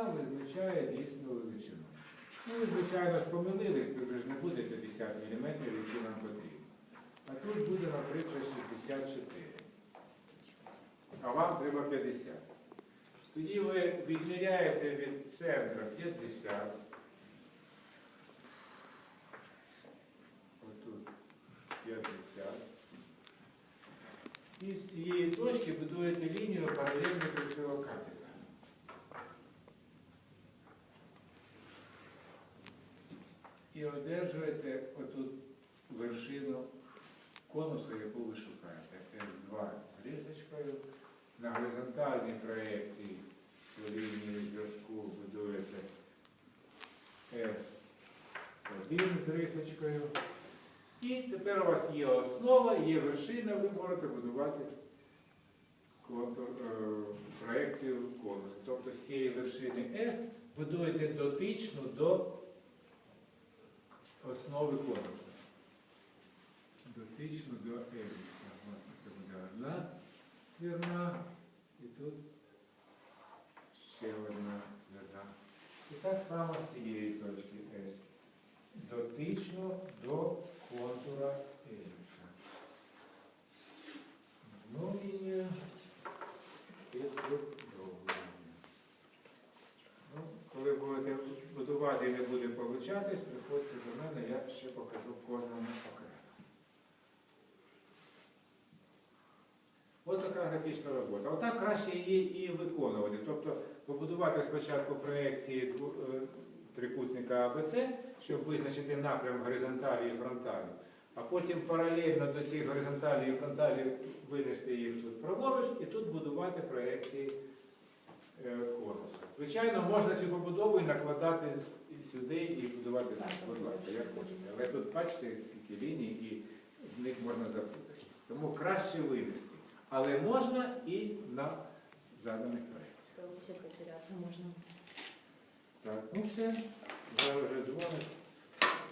трикутника визначає дійсну величину. Ну, ви, звичайно, помилились, тут ж не буде 50 мм, які нам потрібні. А тут буде, наприклад, 64. А вам треба 50. Тоді ви відміряєте від центра 50. Отут 50. І з цієї точки будуєте лінію паралельно до цього катета. І одержуєте отут вершину конусу, яку ви шукаєте. С2 з рисочкою. На горизонтальній проєкції по лінії зв'язку будуєте S1 з рисочкою. І тепер у вас є основа, є вершина, ви можете будувати контур, е, проекцію конусу. Тобто з цієї вершини S будуєте дотичну до основи конуса. Дотичну до еліпса. Ось Це буде одна твірна і тут ще одна твірна. І так само з цієї точки S. Дотично до контура еліпса. Одну лінію і тут будувати і не буде получатись, приходьте до мене, я ще покажу кожному окремо. Ось така графічна робота. Отак краще її і виконувати. Тобто побудувати спочатку проекції е, трикутника АБЦ, щоб визначити напрям горизонталі і фронталі, а потім паралельно до цих горизонталі і фронталі винести їх тут праворуч і тут будувати проекції е, конуса. Звичайно, можна цю побудову і накладати сюди і будувати будь ласка, як хочете. Але тут бачите, скільки ліній, і в них можна запутатися. Тому краще винести. Але можна і на заданих проєктах. Так, ну все, зараз вже дзвонить.